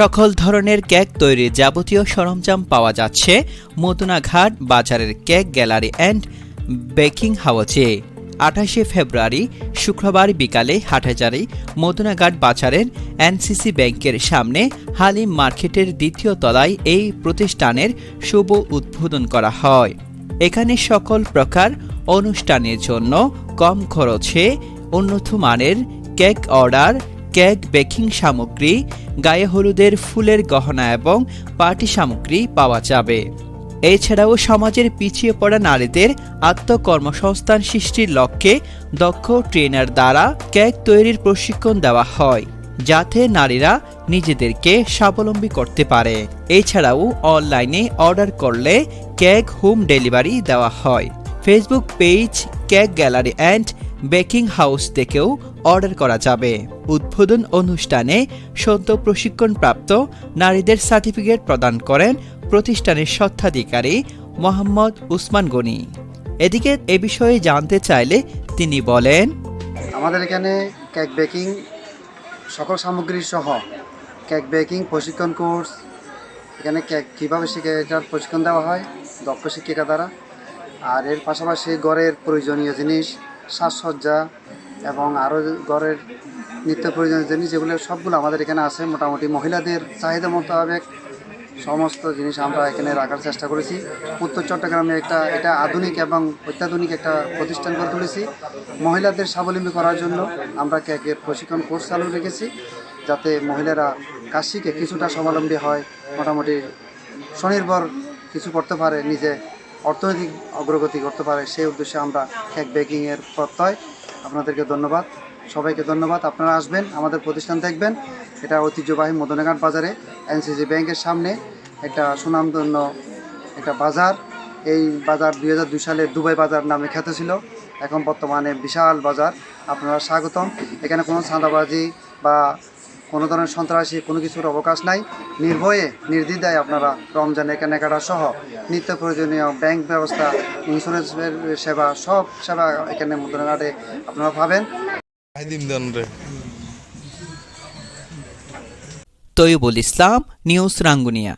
সকল ধরনের কেক তৈরির যাবতীয় সরঞ্জাম পাওয়া যাচ্ছে মদুনাঘাট বাজারের কেক গ্যালারি অ্যান্ড বেকিং হাউসে। আঠাশে ফেব্রুয়ারি, শুক্রবার বিকালে হাটহাজারি, মদুনাঘাট বাজারের এনসিসি ব্যাংকের সামনে হালিম মার্কেটের দ্বিতীয় তলায় এই প্রতিষ্ঠানের শুভ উদ্বোধন করা হয়। এখানে সকল প্রকার অনুষ্ঠানের জন্য কম খরচে উন্নত মানের কেক অর্ডার কেক বেকিং সামগ্রী, গায়ে হলুদের ফুলের গহনা এবং পার্টি সামগ্রী পাওয়া যাবে। এছাড়াও সমাজের পিছিয়ে পড়া নারীদের আত্মকর্মসংস্থান সৃষ্টির লক্ষ্যে দক্ষ ট্রেনার দ্বারা কেক তৈরির প্রশিক্ষণ দেওয়া হয়, যাতে নারীরা নিজেদেরকে স্বাবলম্বী করতে পারে। এছাড়াও অনলাইনে অর্ডার করলে কেক হোম ডেলিভারি দেওয়া হয়। Facebook page cake gallery and baking house থেকেও অর্ডার করা যাবে। উদ্বোধন অনুষ্ঠানে সদ্য প্রশিক্ষণপ্রাপ্ত নারীদের সার্টিফিকেট প্রদান করেন প্রতিষ্ঠানের স্বত্বাধিকারী মোহাম্মদ উসমান গনি। এদিকে এ বিষয়ে জানতে চাইলে তিনি বলেন, আমাদের এখানে কেক বেকিং সকল সামগ্রী সহ কেক বেকিং প্রশিক্ষণ কোর্স, এখানে কেক কীভাবে শিখে এটার প্রশিক্ষণ দেওয়া হয়, দক্ষ শিক্ষিকা দ্বারা। আর এর পাশাপাশি ঘরের প্রয়োজনীয় জিনিস সাজসজ্জা এবং আরও ঘরের নিত্য প্রয়োজনীয় জিনিস যেগুলো সবগুলো আমাদের এখানে আছে। মোটামুটি মহিলাদের চাহিদা মোতাবেক সমস্ত জিনিস আমরা এখানে রাখার চেষ্টা করেছি। উত্তর চট্টগ্রামে একটা, এটা আধুনিক এবং অত্যাধুনিক একটা প্রতিষ্ঠান করে তুলেছি। মহিলাদের স্বাবলম্বী করার জন্য আমরা কেকের প্রশিক্ষণ কোর্স চালু রেখেছি যাতে মহিলারা কাজ শিখে কিছুটা স্বাবলম্বী হয়, মোটামুটি স্বনির্ভর কিছু করতে পারে নিজে। অর্থনৈতিক অগ্রগতি করতে পারে, সেই উদ্দেশ্যে আমরা কেক বেকিংয়ের প্রত্যয়। আপনাদেরকে ধন্যবাদ। সবাইকে ধন্যবাদ। আপনারা আসবেন, আমাদের প্রতিষ্ঠান দেখবেন। এটা ঐতিহ্যবাহী মদনাঘাট বাজারে, এনসিসি ব্যাংকের সামনে একটা সুনামধন্য একটা বাজার। এই বাজার দুই হাজার দুই সালে দুবাই বাজার নামে খ্যাত ছিল। এখন বর্তমানে বিশাল বাজার। আপনারা স্বাগতম। এখানে কোনো চাঁদাবাজি বা কোনো ধরনের সন্ত্রাসী কোনো কিছুর অবকাশ নাই। নির্ভয়ে নির্দ্বিধায় আপনারা রমজানের কেনাকাটা সহ নিত্য প্রয়োজনীয় ব্যাংক ব্যবস্থা ইন্স্যুরেন্সের সেবা সব সেবা এখানে মুদ্রাঘাটে আপনারা পাবেন। তৈবুল ইসলাম নিউজ রাঙ্গুনিয়া।